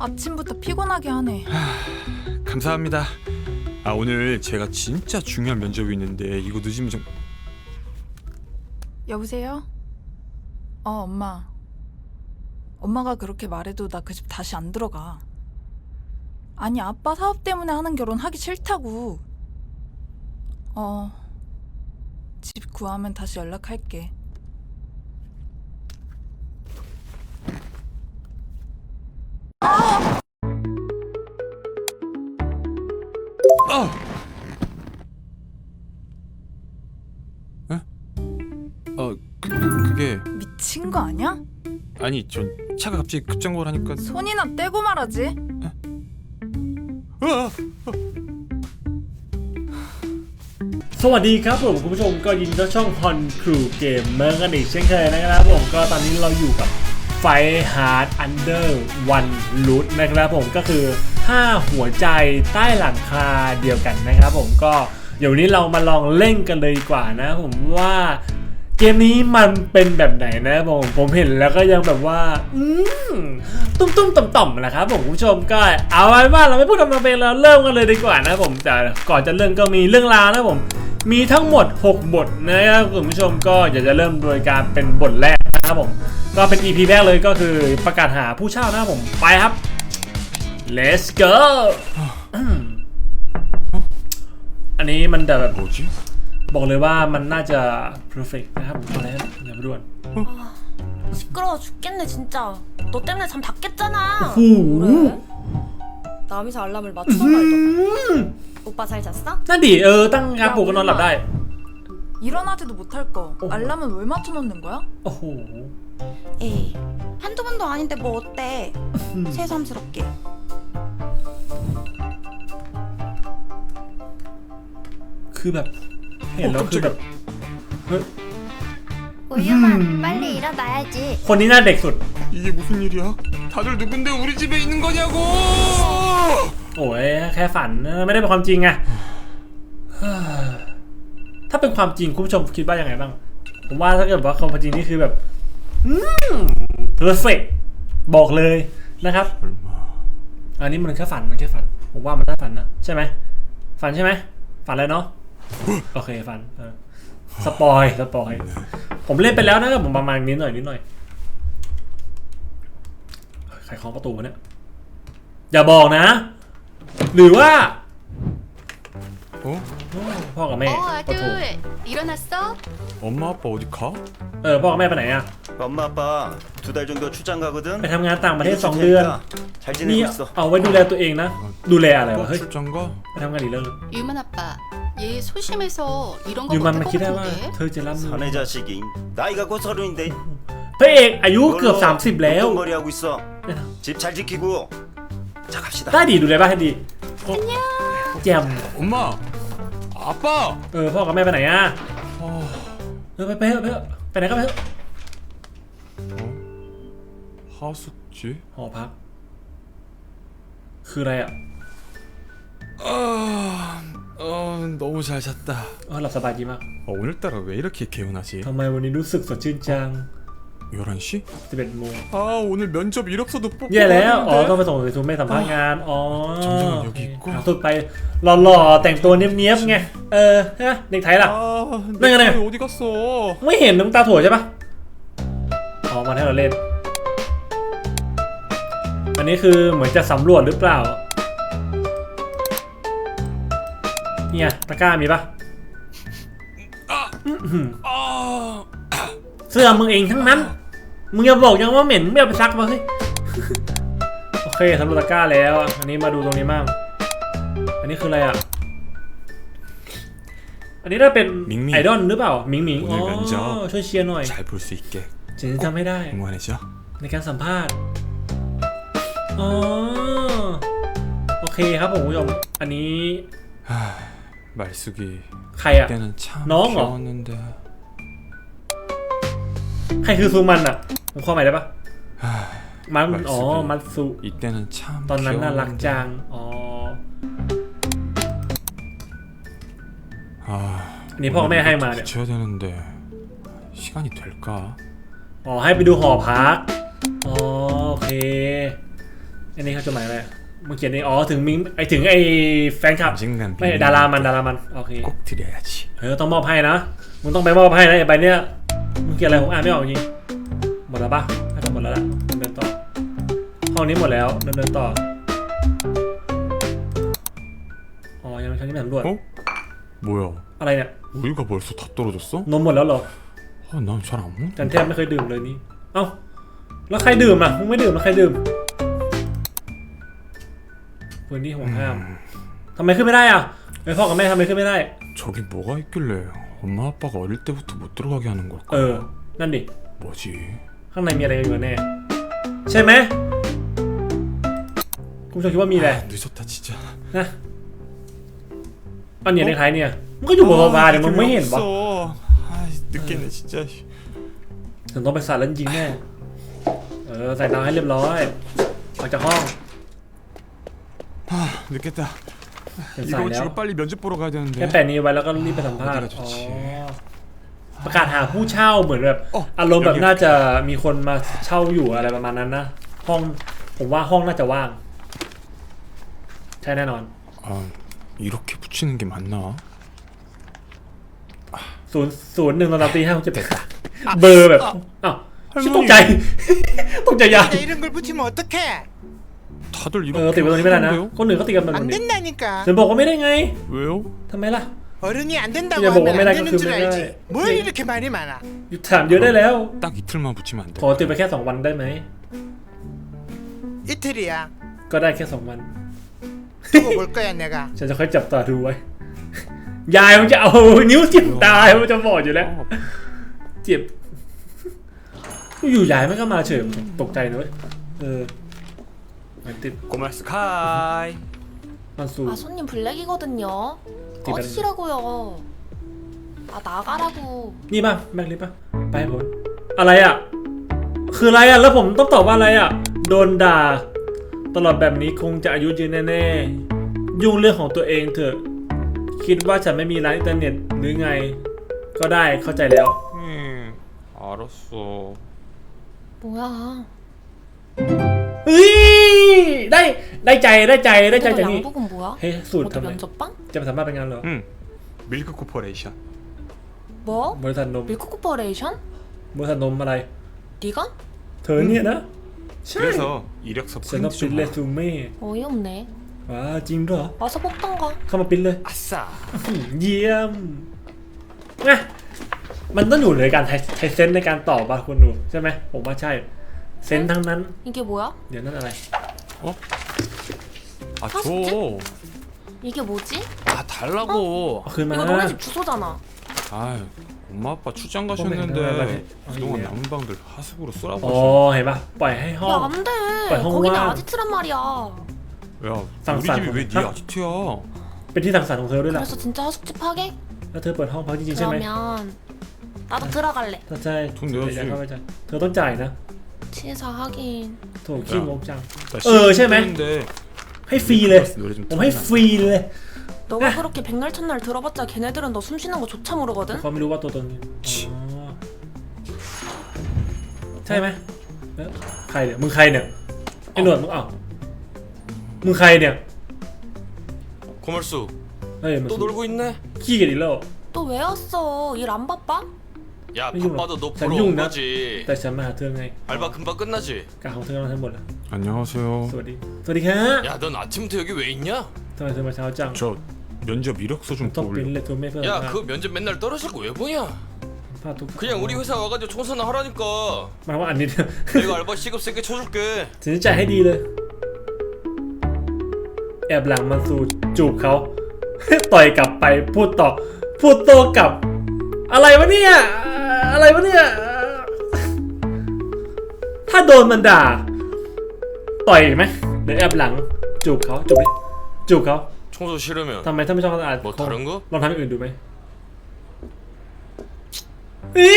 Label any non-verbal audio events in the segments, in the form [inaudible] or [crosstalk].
아침부터 피곤하게 하네. 감사합니다. 아 오늘 제가 진짜 중요한 면접이 있는데 이거 늦으면 좀 여보세요? 어, 엄마. 엄마가 그렇게 말해도 나 그 집 다시 안 들어가. 아니, 아빠 사업 때문에 하는 결혼 하기 싫다고. 어, 집 구하면 다시 연락할게. 아! 에? 어 그, 그, 그게 미친 거 아니야? 아니 전 차가 갑자기 급정거를 하니까 손이나 떼고 말하지. 아! สวัสดีครับผมคุณผู้ชมก็ยินดีต้อนรับช่องฮอนครูเกมเมอร์กันอีกเช่นเคยนะครับผมก็ตอนนี้เราอยู่กับ ไฟฮาร์ดอันเดอร์วันลูทนะครับผมก็คือ 5 หัวใจใต้หลังคาเดียวกันนะครับผมก็เดี๋ยวนี้เรามาลองเล่นกันเลยดีกว่านะผมว่าเกมนี้มันเป็นแบบไหนนะผมผมเห็นแล้วก็ยังแบบว่า อืมตุ้มตุ้มต่อมต่อมๆนะครับผมคุณผู้ชมก็เอาไว้ว่าเราไม่พูดทำมาเป็นเราเริ่มกันเลยดีกว่านะผมแต่ก่อนจะเริ่มก็มีเรื่องราวนะผมมีทั้งหมด 6 บทนะครับคุณผู้ชมก็อยากจะเริ่มโดยการเป็นบทแรก นะครับผม ก็เป็น EP แรกเลยก็คือประกาศหาผู้เช่านะครับผมไปครับ let's go อืมอันนี้มันจะแบบ 뭐지? บอกเลยว่ามันน่าจะ perfect นะครับผมอะไรนะอย่าไปด่วน 시끄러워 죽겠네 진짜 너 때문에 잠 다 깼잖아 후. 그래? 남이서 알람을 맞추던 말도 오빠 잘 잤어? นั่นดิเออตั้งการปลุกก็นอนหลับได้ 일어나지도 못할 거. 알람은 왜 맞춰놓는 거야? โอ้โห 에이 한두 번도 아닌데 뭐 어때 새삼스럽게 คือแบบเห็นแล้วคือแบบเฮ้ย 우유만 음. 빨리 일어나야지. คนนี้หน่าเด็กสุด 이게 무슨 일이야? 다들 누군데 우리 집에 있는 거냐고! โอ้ยแค่ฝันเออไม่ได้เป็นความจริงไง เฮ้ย ถ้าเป็นความจริงคุณผู้ชมคิดว่ายังไงบ้าง ผมว่าถ้าเกิดว่าความจริงนี่คือแบบ อืม perfect บอกเลยนะครับ อันนี้มันแค่ฝันมันแค่ฝัน ผมว่ามันน่าฝันนะใช่ไหมฝันใช่ไหมฝันเลยเนาะโอเคฝันสปอยสปอยผมเล่นไปแล้วนะผมประมาณนิดหน่อยนิดหน่อยใครเคาะประตูเนี่ยอย่าบอกนะ หรือว่า 어? พ่อกับแม่ 어 ประตู 아들 일어났어? 엄마 아빠 어디 가? เออพ่อกับแม่ไปไหนอะ 엄마 아빠 두 달 정도 출장 가거든. ไปทำงานต่างประเทศ 이거 สอง 줄 เดือน 테니까 잘 นี่ 지내고 있어. เอาไว้ดูแลตัวเองนะ ดูแลอะไรวะ 또 เฮ้ย 출장 가? ไปทำงานอีกเรื่อง 유만 아빠 얘 소심해서 이런 거 อยู่มัน 못할 มา 것 คิดได้ว่า 같은데 เธอจะรับมือ 사내 자식이 나이가 곧 서른인데 พระเอกอายุเกือบ 30 แล้ว 머리 하고 있어. 집 잘 지키고. 자 갑시다. ได้ดีดูแลบ้านให้ดีแจม 엄마! 아빠! เออพ่อกับแม่ไปไหนอ่ะ 어... เออไปไปเถอะไปเถอะไปไหนก็ไปเถอะ 하숙지? หอพัก คืออะไรอ่ะ 아... 어... 너무 잘 잤다 เออหลับสบายดีมาก 어, 오늘따라 왜 이렇게 개운하지? ทำไมวันนี้รู้สึกสดชื่นจัง 11시? 11โมง 아 오늘 면접 이력서도 뽑고 แย่แล้ว อ๋อ ต้อง 가는데 ไปส่งไปส่งไม่สัมภาษณ์งาน อ๋อ 정정은 여기 있고 หาสุดไปหล่อๆ แต่งตัวเนี้ยบๆไง เออฮะเด็กไทยล่ะ 아... 네, 내 네. 손이 어디 갔어? ไม่เห็นน้ำตาถั่วใช่ปะอ๋อมาให้เราเล่น อันนี้คือเหมือนจะสำรวจหรือเปล่า เนี่ยตะกร้ามีปะ 아... เสื้อมึงเองทั้งนั้น มึงอย่าบอกยังว่าเหม็นไม่เอาไปซักมาเฮ้ย โอเคสำรวจตะกร้าแล้ว อันนี้มาดูตรงนี้มั่งอันนี้คืออะไรอ่ะ อันนี้ถ้าเป็น มิงมิง ไอดอลหรือเปล่า มิงมิง โอ้ อ๋อย กันจ๊อบ ช่วยเชียร์หน่อย 잘 볼 수 있게 ฉันจำไม่ได้ 응원해줘 ในการสัมภาษณ์ อ๋อ โอเคครับผมคุณผู้ชม อันนี้ 하... 말숙이 ใครอ่ะ 그때는 참 너? 귀여웠는데 ใครคือซูมันอ่ะ ผมข้อใหม่ได้ปะมันอ๋อ มัตสุตอนนั้นน่ารักจัง อ๋อนี่พ่อแม่ให้มาเนี่ยอ๋อให้ไปดูหอพัก อ๋อโอเค อันนี้เขาจะหมายอะไรมึงเขียนเองอ๋อถึงมิงไอถึงไอแฟนคลับไม่ดารามันดารามันโอเคเฮ้ยต้องมอบให้นะ มึงต้องไปมอบให้นะไอใบเนี้ยมึงเขียนอะไรผมอ่านไม่ออกจริง หมดแล้วปะน่าจะหมดแล้วล่ะเดินต่อ ห้องนี้หมดแล้วเดินเดินต่อ อ๋อ ยังไม่ทันที่ไปสำรวจ 어? 뭐야? อะไรเนี่ย 우유가 벌써 다 떨어졌어? นมหมดแล้วเหรอ 아, 난 잘 안 먹는데. จันแทบไม่เคยดื่มเลยนี่ เอ้า แล้วใครดื่มอ่ะ มึงไม่ดื่มแล้วใครดื่มพื้นที่ห่วงห้ามทำไมขึ้นไม่ได้อ่ะไอพ่อกับแม่ทำไมขึ้นไม่ได้ 저기 뭐가 있길래 엄마 아빠가 어릴 때부터 못 들어가게 하는 걸까? เออ นั่นดิ 뭐지? ข้างในมีอะไรกันอยู่แน่ ใช่ไหมคุณผู้ชมคิดว่ามีอะไร 아, 늦었다 진짜. นะอันเนี้ยในท้ายเนี่ย มันก็อยู่บนโซฟาเดี๋ยวมึงไม่เห็นปะ 아, 늦겠네 진짜. ถึงต้องไปสาดแล้วจริงๆแน่ เออ ใส่น้ำให้เรียบร้อยออกจากห้อง 아, 늦겠다. เป็นสาย 이거 แล้ว 지금 빨리 면접 보러 가야 แค่ 되는데. แปะนี้ไว้แล้วก็รีบไ ปสัมภาษณ์ ปฏิบัติ อ๋อ ชี ประกาศหาผู้เช่าเหมือนแบบ อ๋อ อารมณ์แบบ เดี๋ยว น่าจะมีคนมาเช่าอยู่อะไรประมาณนั้นนะ ห้อง ผมว่าห้องน่าจะว่าง ใช่แน่นอน 아, 이렇게 붙이는 게 맞나? ศูนย์ศูนย์หนึ่งตอนตีห้าหกเจ็ดแปดเบอร์แบบอ้าวชิบตกใจ ตกใจยาว 야, 이런 걸 붙이면 어떡해? 다들 เออ 이렇게 ติดไปตรงนี้ไม่ได้นะ 하던데요? คนอื่นเขาติดกันแบบ 안 นี้ 된다니까. เดี๋ยวบอกว่าไม่ได้ไง 왜요? ทำไมล่ะ 어른이 안 된다고 그냥 뭐 하면 맨날 안 되는 그 줄 맨날 알지. 뭘 네. 이렇게 말이 많아? หยุดถามเยอะได้แล้ว 딱 이틀만 붙이면 안 돼. ขอติดไปแค่สองวันได้ไหม 이틀이야. ก็ได้แค่สองวัน 두고 볼 거야 내가. ฉันจะค่อยจับตาดูไว้ ยายมันจะเอานิ้วจิ้มตายมันจะบอกอยู่แล้ว เจ็บ อยู่ยายไม่ก็มาเฉยตกใจนะเว้ยเออมันติด 고마스 카이. มันสู 아 손님 블랙이거든요. 뒤다리. 꺼지시라고요. 아 나가라고. นี่ป่ะแม็กลิปป่ะ ไปให้ผมอะไรอ่ะ คืออะไรอ่ะ แล้วผมต้องตอบว่าอะไรอ่ะ โดนด่า ตลอดแบบนี้คงจะอายุยืนแน่ๆ ยุ่งเรื่องของตัวเองเถอะ คิดว่าฉันไม่มีร้านอินเทอร์เน็ตหรือไง ก็ได้เข้าใจแล้ว 응, 알았어. 뭐야? เฮ้ย ได้ได้ใจได้ใจได้ใจ 오늘 จากนี่ 양복은 뭐야? เฮ้ยสูตร 어디 ทำไม 면접방? จะไปสัมภาษณ์เป็นงานเหรอ 응, 밀크 코퍼레이션. 뭐? บริษัทนม 밀크 코퍼레이션? บริษัทนมอะไร 네가? เธอเนี่ยนะ ใช่ 그래서 이력서 ฉันต้อง 프린트 ปริ้น 좀 เร 하라. ซูเม่ 어이없네. ว้าจริงด้วยเหรอ 와서 뽑던가. เข้ามาปริ้นเลย 아싸. เยี่ยมนะมันต้องอยู่ในการใช้ใช้เซนส์ในการตอบป่ะคุณดูใช่ไหมผมว่าใช่ เซนส์ทั้งนั้น 이게 뭐야? เดี๋ยวนั่นอะไร 아, 줘. 이게 뭐지? 아, 달라고. เอาคืนมา 이거 너네 집 주소잖아. 아, 엄마 아빠 출장 네, 네, 가셨는데 네. 그동안 네. 남은 방들 하숙으로 อ๋อ 쓰라고. เห็นปะปล่อยให้ห้อง 야 안 돼. 빨리 거기는 홍보한. 아지트란 말이야. 야, 쌍 우리 쌍. 집이 왜 네 아? 아지트야? เป็นที่สังสรรค์ของเธอด้วยล่ะ 그래서 진짜 하숙집 하게? แล้วเธอเปิดห้องพักจริงๆใช่ไหม 그러면 나도 들어갈래. ถ้าใช่ ทุนเดี๋ยว ดี๋ สิ เข้าไปจ่ายเธอต้องจ่ายนะ 치사 하긴. โถขี้งกจัง나 어, 쟤네. 근데 ให้ฟรีเลย 노래 좀 ผมให้ 틀어놔. ฟรีเลย 너가 그렇게 백날 첫날 들어봤자 걔네들은 너 숨 쉬는 거 조차 모르거든. เขาไม่รู้ว่าตัวตนนี้อ๋อใช่ไหมเอ๊ะใครเนี่ยมึงใครเนี่ยไอ้หนวดมึงเอ้ามึงใครเนี่ย 고말수 เฮ้ยมัน 또 놀고 있네? ขี้กันอีกแล้ว 너 왜 왔어? 일 안 바빠? 야 이거 뭐, 바빠도 너 잘 보러 온 욕나? 거지 แต่ฉันมาหาเธอไง 알바 금방 끝나지? กาของเธอกำลังทั้งหมดแล้ว 안녕하세요. สวัสดี สวัสดีครับ 야 넌 아침부터 여기 왜 있냐? ทำไมเธอมาเช้าจัง 저 면접 이력서 좀 ต้องปริ้น 보려. เลยตัวไม่เพิ่ม 야 그거 면접 맨날 떨어지고 왜 보냐? ผ้าทุก 그냥 우리 회사 와가지고 청소나 하라니까 หมายว่าอันนี้เนี่ย 내가 알바 시급 세게 쳐줄게 ฉันจะจ่ายให้ดีเลย แอบหลังมันสู่จูบเขา ต่อยกลับไปพูดต่อ พูดโต้กลับ อะไรวะเนี่ย อะไรวะเนี่ย ถ้าโดนมันด่า ต่อยไหมหรือแอบหลัง จูบเขาจูบดิจูบเขา 청소 싫으면 ทำไมถ้าไม่ชอบความสะอาด 뭐 다른 거? ลองทำอย่างอื่นดูไหมอี๋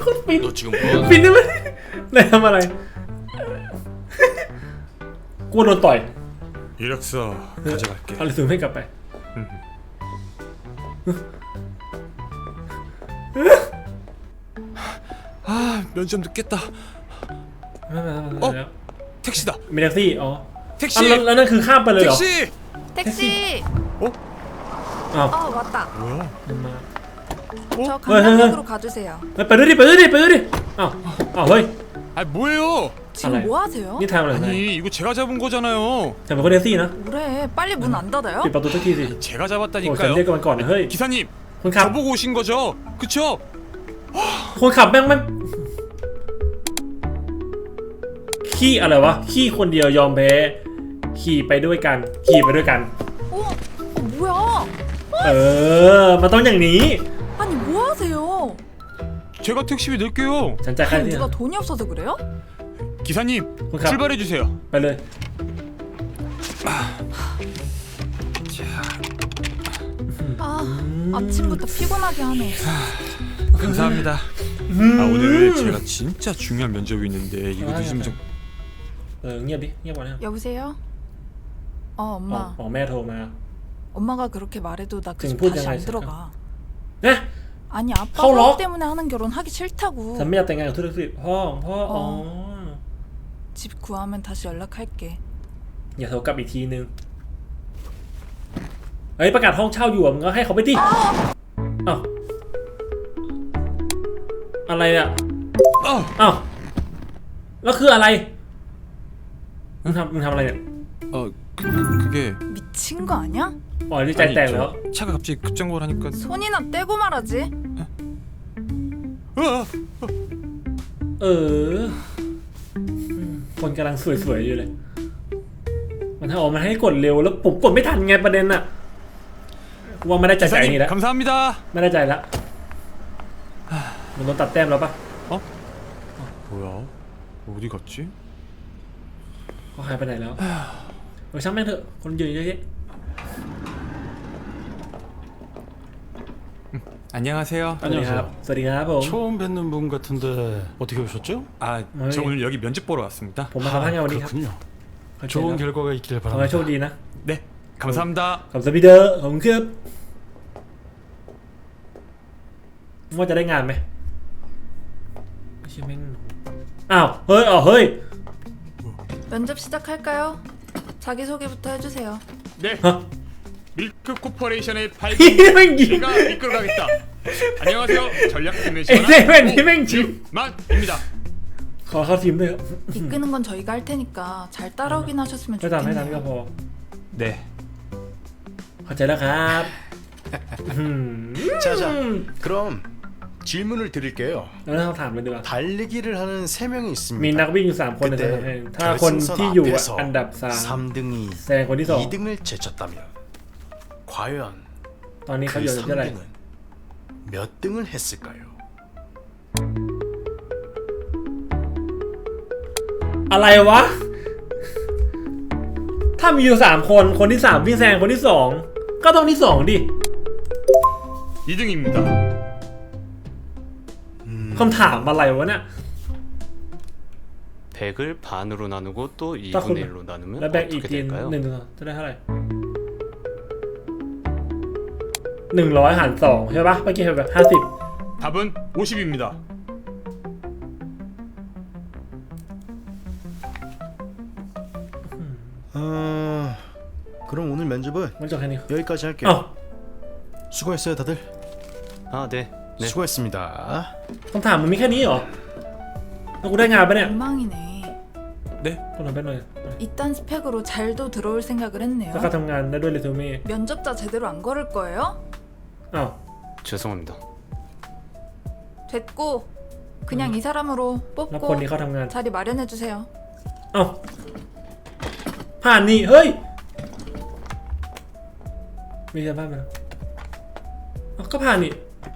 โคนฟิน 너 지금 뭐하는 ฟินได้ไหมนายทำอะไร กูโดนต่อย 이력서 가져갈게. เอาลิซูมให้กลับไป 아, 면접 늦겠다. ไม่เป็นไรไม่เป็นไร เอ้า แล้ว 택시다. มีแท็กซี่อ๋อ 택시. อ่ะแล้วแล้วนั่นคือข้ามไปเลยเหรอ 택시. 택시. 아. 어 맞다. 뭐야? มา 저 어, 어, 강남역으로 가주세요. เฮ้ยไปด้วยดิไปด้วยดิไปด้วยดิอ้าวอ้าวเฮ้ย 아 뭐예요? 지금 알아요. 뭐 하세요? นี่ทางอะไรไหน 아니 이거 제가 잡은 거잖아요. แต่เป็นคนแท็กซี่นะ 뭐래? 빨리 문 안 닫아요? ปิดประตูสักทีสิ 제가 โอ้ฉัน 잡았다니까요. เรียกกันมาก่อนนะเฮ้ย 기사님 คนขับ 저보고 오신 거죠? 그쵸? คนขับแม่งแม่ ขี้อะไรวะขี้คนเดียวยอมแพ้ขี่ไปด้วยกัน ขี่ไปด้วยกัน 어? 어 뭐야? เออ มันต้องอย่างนี้ 아니 뭐 하세요? 제가 택시비 낼게요. ฉันจ่ายค่า 아니 ที่ 누가 돈이 없어서 그래요? 기사님 가- 출발해 주세요. ไปเลย 아 아침부터 피곤하게 하네. 감사합니다. 아 오늘 제가 진짜 중요한 면접이 있는데 이거 아, 늦으면 야, 좀 เออเงียบดิเงียบก่อนนะ 여보세요? 어 อ๋อ 엄마 อ๋อแม่โทรมา 엄마가 그렇게 말해도 나 그 집 지금 다시 안 포장하셨어요? 들어가. นะ 아니 아빠 헐럭? 사업 때문에 하는 결혼 하기 싫다고. ฉันไม่อยากแต่งงานกับธุรกิจพ่อพ่ออ๋อ 집 구하면 다시 연락할게. อย่าโทรกลับอีกทีนึงเฮ้ยประกาศห้องเช่าอยู่อ่ะมึงก็ให้เขาไปดิอ้าวอะไรอ่ะ 아! อ้าวแล้วคืออะไร มึงทำมึงทำอะไรเนี่ย 어 그, 그게 미친 거 아니야? อ๋อนี่ใจ 아니, แตกแล้ว 저 차가 갑자기 급정거를 하니까 손이나 떼고 말하지. 으아! เอออืมคนกำลังสวยๆอยู่เลย มันถ้าออกมาให้กดเร็วแล้วผมกดไม่ทันไงประเด็นอะว่าไม่ได้ใจใจนี่ 기사님 แล้ว 감사합니다. ไม่ได้ใจแล้วมันโดนตัดแต้มแล้วปะ 뭐야? 어디 갔지? เขาหายไปไหนแล้วเออช่างแม่งเถอะคนเยอะเยอะแยะ 안녕하세요. 안녕하세요. 소리가보 처음 뵙는 분 같은데 어떻게 오셨죠? 아, 어이. 저 오늘 여기 면접 보러 왔습니다.ผมมาทำงานวันนี้ครับ 그렇군요. 좋은 결과가 있길 ขอให้โชค 바랍니다. ดีนะ 네, 감사합니다. ขอบคุณพี่เดอร์ขอบคุณครับว่าจะได้งานไหมไม่ใช่แม่งอ้าว เฮ้ยอ๋อเฮ้ย 면접 시작할까요? 자기소개부터 해주세요. 네. 밀크 코퍼레이션의 발굴 [laughs] 기가 이끌어가겠다. 안녕하세요. 전략팀의 전 이명기. 만입니다. 가서 힘내요. 이끄는 건 저희가 할 테니까 잘 따라오긴 하셨으면 좋겠네요. 회담 이거 뭐. 네. 어쩌나 갑. [laughs] 자자. 음. 그럼 질문을 드릴게요 แล้วเราถามเลยดีกว่า 달리기를 하는 세 명이 มี 있습니다 นักวิ่งอยู่สามคนในสนามแข่งถ้าคน 결승선 ที่อยู่ 앞에서 อันดับสาม 3등이 แซงคนที่สอง 2등을 제쳤다면 과연 ตอนนี้เขา 그 อยู่อันดับเท่าไหร่ 3등은 몇 등을 했을까요? อะไรวะ ถ้ามีอยู่สามคน คนที่สามวิ่งแซงคนที่สอง ก็ต้องที่สองดิ 2등입니다. คำถามอะไรวะเนี่ย 100을 반으로 나누고 또 딱 2분의 그러면- 1로 나누면 แล้วแบ่งอีก 어떻게 ทีห 될까요? นึ่งจะได้เท่าไหร่หนึ่งร้อยหารสองใช่ปะเมื่อกี้เห็นแบบห้าสิบ 답은 50입니다. 어... 그럼 오늘 면접은 มันจบแค่นี้ 여기까지 할게요 อ้าว 수고했어요 다들 아, 네. 네. 수고했습니다 คำถามมันมีแค่นี้เหรอแล้วกูได้งานปะเนี่ย 엉망이네. 네, คนทำไปหน่อย 이딴 스펙으로 잘도 들어올 생각을 했네요. แล้วก็ทำงานได้ด้วยเรซูเม่ 면접자 제대로 안 걸을 거예요? อ้าว 죄송합니다. 됐고 그냥 이 사람으로 แล้วคน 뽑고 นี้เขาทำงาน 자리 마련해 주세요. เอ้าผ่านนี่ เฮ้ย มีชาวบ้านมาแล้วเอ้าก็ผ่านนี่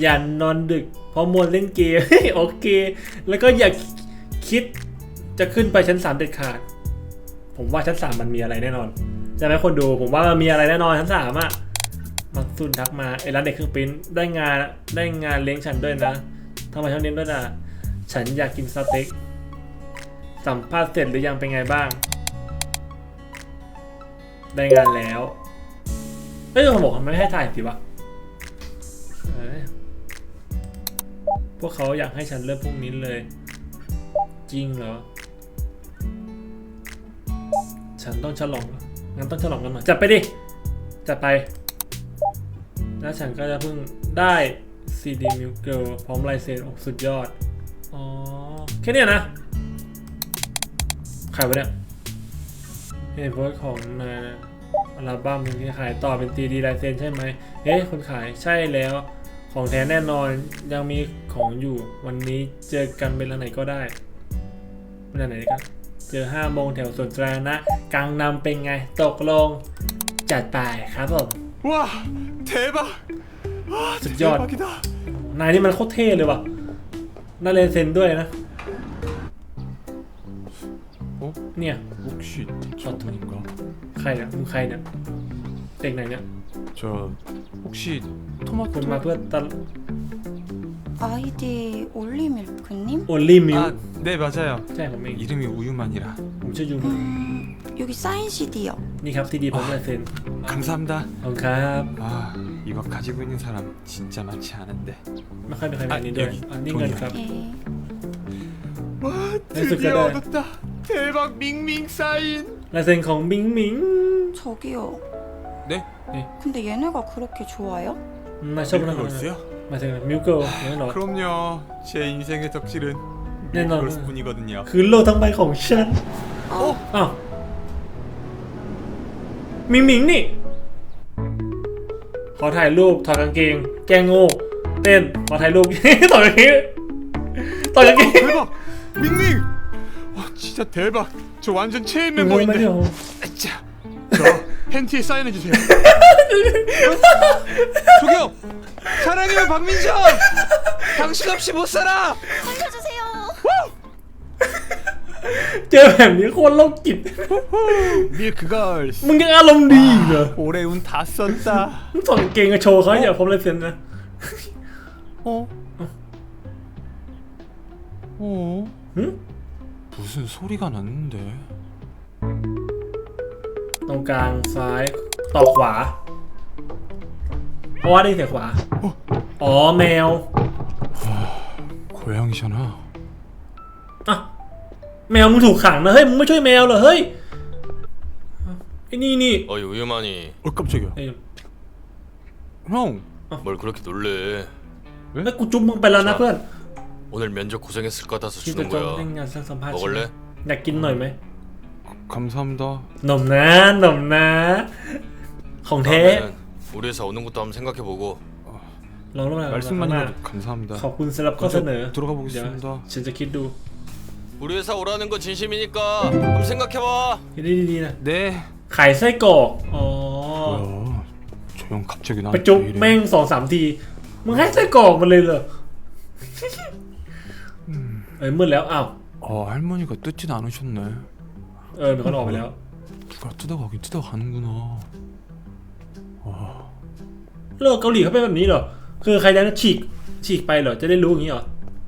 อย่านอนดึก เพราะมวนเล่นเกมโอเค แล้วก็อย่าคิดจะขึ้นไปชั้นสามเด็ดขาด ผมว่าชั้นสามมันมีอะไรแน่นอนใช่ไหมคนดูผมว่ามันมีอะไรแน่นอนชั้นสามอะมักซุนทักมาไอ้ร้านเด็กเครื่องปิ้นได้งานได้งานเลี้ยงฉันด้วยนะทำไมเท่านี้ด้วยนะฉันอยากกินสเต็กสัมภาษณ์เสร็จหรือยังเป็นไงบ้าง ได้งานแล้วเอ้ยผมบอกมันไม่ให้ถ่ายสิวะ พวกเขาอยากให้ฉันเริ่มพรุ่งนี้เลย จริงเหรอ ฉันต้องฉลอง งั้นต้องฉลองกันหน่อย จัดไปดิ จัดไป แล้วฉันก็จะเพิ่งได้ CD m i l Girl พร้อมลายเซ็นอ้สุดยอด อ๋อ แค่นี้นะ ใครวะเนี่ยเห็นโพสต์ของนายอัลบั้มที่ขายต่อเป็น CD ลายเซ็นใช่ไหมเอ๊ะคนขายใช่แล้ว ของแท้แน่นอนยังมีของอยู่ วันนี้เจอกันเป็นร้าไหนก็ได้เป็นร้านไหนกันเจอห้าโมงแถวสวนสาธานะกลางนำเป็นไง ตกลง จัดไปครับผมว้าเทปะสุดยอด นายนี่มันโคตรเท่เลยว่ะน่าเลนเซนด้วยนะเนี่ยขอโทษใครเนี่ยมึงใครเนี่ยเด็กไหนเนี่ย 저 혹시 คุณมาเพื่อตล 아이디 올리밀크님? โอลี่มิว 아 네 맞아요 ใช่ผมเอง 이름이 우유만이라 ผมชื่อยู 여기 사인 CD요. นี่ครับที่ดีผมลายเซ็น 감사합니다 ขอบคุณครับ 아 이거 가지고 있는 사람 진짜 많지 않은데 ไม่ค่อยมีใครมีอันนี้ด้วย อ่ะ อันนี้เงินครับ 예. 와 드디어 드디어 얻었다. 얻었다 대박 밍밍 사인 ลายเซ็นของมิงมิง 저기요. 네? 근데 얘네가 그렇게 좋아요? มาชอบนะ 이거 있어요? มาเซ็นมิวเกิลแน่นอน 그럼요 제 인생의 덕질은 네, 나- 그럴 뿐이거든요 คือโลกทั้งใบของฉัน 어? อ้าวมิงมิงนี่ ขอถ่ายรูปถอดกางเกง แกงโง่ เต้น ขอถ่ายรูป ถอดกางเกงถอดกางเกง 대박 밍밍 와 진짜 대박 저 완전 체인 มึงรู้ไหม 멤버인데 เดี๋ยว 자, 저 팬티에 사인해주세요 저기요 사랑해요 박민정 당신 없이 못 살아 살려주세요. เจอแบบนี้โคตรโรคจิต 밀크걸스 มึงยังอารมณ์ดีอีกเหรอ 올해 운 다 썼다 มึงถอดกางเกงมาโชว์เขาอย่าผมเลยเซ็นนะ 어? 어? 응? 무슨 소리가 났는데 ตรงกลางซ้ายต่อขวา เพราะว่าได้เสียงขวา อ๋อแมว 고양이잖아 อ่ะแมวมึงถูกขังนะเฮ้ยมึงไม่ช่วยแมวเหรอเฮ้ยไอ้นี่นี่ 어이 우유만이 어 깜짝이야 เอ้ย 형 뭘 그렇게 놀래? แล้วกูจุ๊บมึงไปแล้วนะเพื่อน 오늘 면접 고생했을 것 같아서 ที่จะ 주는 จอง 거야. ให้งานสร้างสัมภาษณ์ใช่ไหม 먹을래? อยากกินหน่อยไหม 감사합니다 หนมนะหนมนะ ของแท้ 다음에는 우리 회사 오는 것도 한번 생각해보고 ลองลองมา 말씀만이라도 감사합니다 ขอบคุณสำหรับข้อเสนอ 들어가 เดี๋ยว 보겠습니다 ฉันจะคิดดู 우리 회사 오라는 건 진심이니까 한번 생각해봐. คิดดีๆนะ 네 ขายไส้กรอกอ๋อ 뭐야 저 형 갑자기 ไป 나한테 จุ๊บ 왜 이래 แม่งสองสามที มึ[laughs] งให้ไส้กรอกมันเลยเหรอ เอ้ยมืดแล้ว อ้าว 아 할머니가 뜯진 않으셨네 เออมีคนออกไปแล้ว 누가 뜯어가긴 뜯어가는구 나. 와, โลกเกาหลีเขาเป็นแบบนี้เหรอ คือใครได้นะฉีก ฉีกไปเหรอ จะได้รู้อย่างนี้เหรอ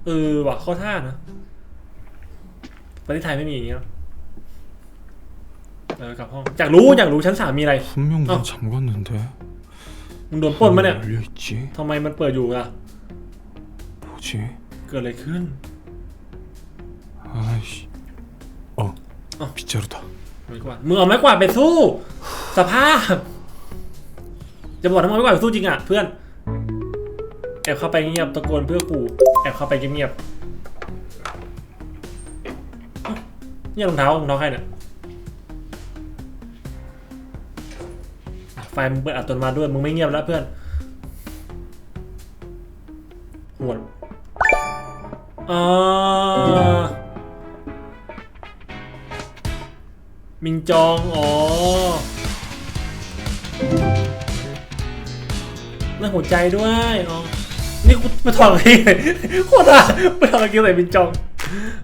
เออวะข้อท่านะ ประเทศไทยไม่มีอย่างนี้หรอเออกลับห้องอยากรู้อยากรู้ชั้นสามีอะไร 분명 문 어. 잠갔는 데. มึงโดนปนมาเนี่ย 열려 있 지? ทำไมมันเปิดอยู่ล่ะ 뭐 지? เกิดอะไรขึ้น 아이 씨, 어. 빗자루다 ไม้กวาดมึงเอาไม้กวาดไปสู้ สภาพ จะบอกทำไมไม้กวาดไปสู้จริงอ่ะเพื่อน แอบเข้าไปเงียบตะโกนเพื่อขู่แอบเข้าไปเงียบๆเอ้าเนี่ยรองเท้ารองเท้าใครเนี่ยไฟมึงเปิดอัตโนมัติด้วยมึงไม่เงียบแล้วเพื่อนหวดอ่า มินจอง อ๋อน่าหัวใจด้วย อ๋อ นี่กูมาถอดอะไรเลยโคตรอะไปถอดอะไรใส่มินจอง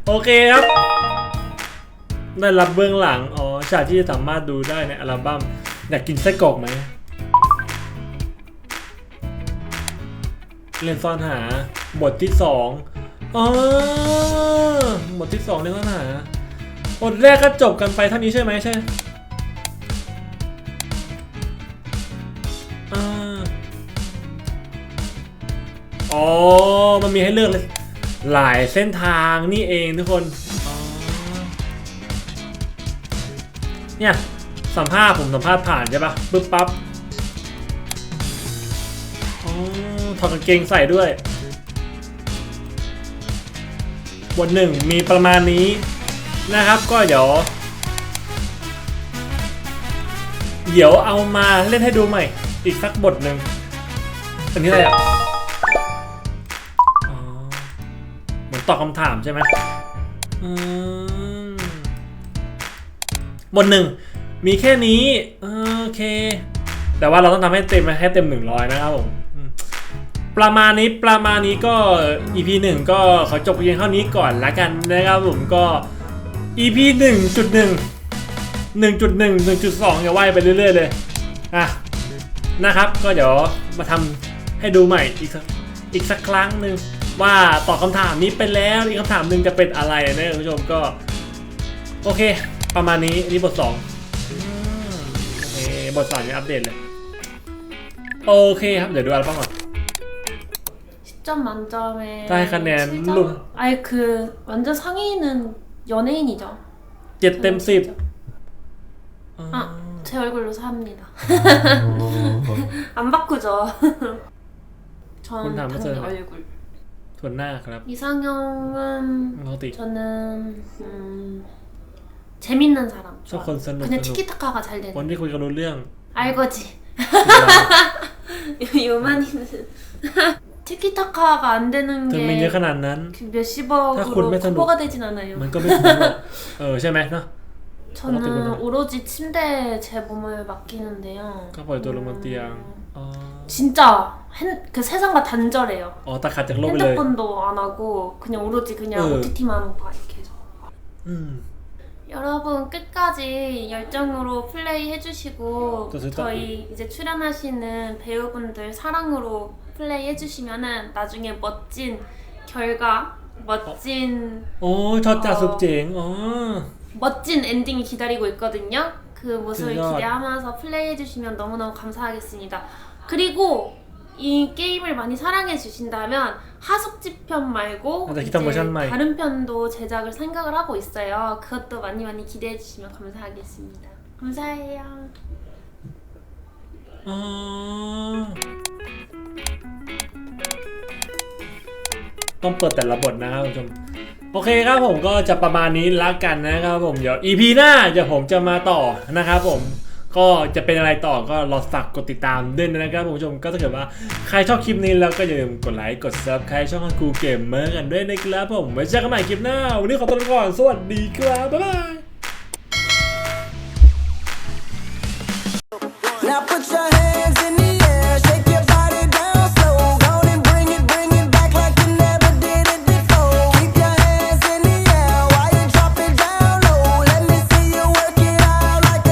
โอเคครับ ได้รับเบื้องหลัง อ๋อ ฉากที่สามารถดูได้ในอัลบั้ม อยากกินไส้กรอกไหม เล่นซ่อนหา บทที่สองอ๋อบทที่สองเล่นซ่อนหา บทแรกก็จบกันไปเท่านี้ใช่ไหมใช่อ๋อ มันมีให้เลือกเลย หลายเส้นทางนี่เองทุกคน เนี่ย สัมภาษณ์ผมสัมภาษณ์ผ่านใช่ปะปึ๊บปั๊บอ๋อถอดกางเกงใส่ด้วยบทหนึ่งมีประมาณนี้ นะครับก็เดี๋ยว เดี๋ยวเอามาเล่นให้ดูใหม่ อีกสักบทหนึ่งอันนี้อะไรอะเหมือนตอบคำถามใช่ไหมอืมบทหนึ่งมีแค่นี้โอเค แต่ว่าเราต้องทำให้เต็มให้เต็มหนึ่งร้อยนะครับผมประมาณนี้ประมาณนี้ก็ EP หนึ่งก็ขอจบเพียงเท่านี้ก่อนละกันนะครับผมก็ EP หนึ่งจุดหนึ่งหนึ่งจุดหนึ่งหนึ่งจุดสองอย่าว่ายไปเรื่อยๆเลยอ่ะนะครับ ก็เดี๋ยวมาทำให้ดูใหม่อีกสักอีกสักครั้งหนึ่งว่าตอบคำถามนี้ไปแล้วอีกคำถามหนึ่งจะเป็นอะไรนะคุณผู้ชมก็ โอเค ประมาณนี้อันนี้บทสองอืมโอเคบทสามยังอัปเดตเลย โอเคครับ เดี๋ยวดูอัลบั้มก่อน 10점 만점에 나 약간 내 칠 점? 룸. 아니 그 완전 상위는 연예인이죠. เจ็ดเต็มสิบ 아, 제 얼굴로 삽니다. [laughs] 안 바꾸죠. [laughs] 전 혼자 안 당연히 맞아요. 얼굴. ส่วนหน้าครับ 이상형은 ปกติ 저는 음, 재밌는 사람 ชอบคน 좋아해요. สนุก 그냥 สนุก 티키타카가 잘 คน 되는 ที่คุยกันรู้เรื่อง 알거지 [laughs] 요만이는 티키타카가 안 되는 ถึงมีเย 게 อะขนาดนั้น 그 몇십억으로 คุณไม่สนุก 커버가 되진 않아요 [laughs] มันก็ไม่คุ้มหรอกเออใช่ไหมเนาะ 저는 어떻게 오로지 침대에 제 몸을 맡기는데요. ก็ปล่อยตัวลงบนเตียง อ๋อ 진짜 핸, 그 세상과 단절해요. อ๋อตัดขาดจากโลกไปเลย 핸드폰도 안 하고 그냥 오로지 그냥 응. OTT만 봐 이렇게 해서. อืม 여러분 끝까지 열정으로 플레이 해주시고 또 됐다. 저희 이제 출연하시는 배우분들 사랑으로 플레이 해주시면은 나중에 멋진 결과, 멋진 오, 좋다, 어. 섭진. 어, 어. 멋진 엔딩이 기다리고 있거든요. 그 모습을 그죠. 기대하면서 플레이 해주시면 너무너무 감사하겠습니다. 그리고 이 게임을 많이 사랑해 주신다면 하숙집 편 말고 맞아, 이제 다른 편도 제작을 생각을 하고 있어요. 그것도 많이 많이 기대해 주시면 감사하겠습니다. 감사해요. 어. ต้องเปิดแต่ละบทนะครับคุณผู้ชมโอเคครับผมก็จะประมาณนี้ละกันนะครับผมเดี๋ยว EP หน้าเดี๋ยวผมจะมาต่อนะครับผมก็จะเป็นอะไรต่อก็รอฝากกดติดตามด้วยนะครับคุณผู้ชมก็ถ้าเกิดว่าใครชอบคลิปนี้แล้วก็อย่าลืมกดไลค์กดซับใครช่องกูเกมเมอร์กันด้วยนะครับผมไว้เจอกันใหม่คลิปหน้าวันนี้ขอตัวลาก่อนสวัสดีครับบ๊ายบาย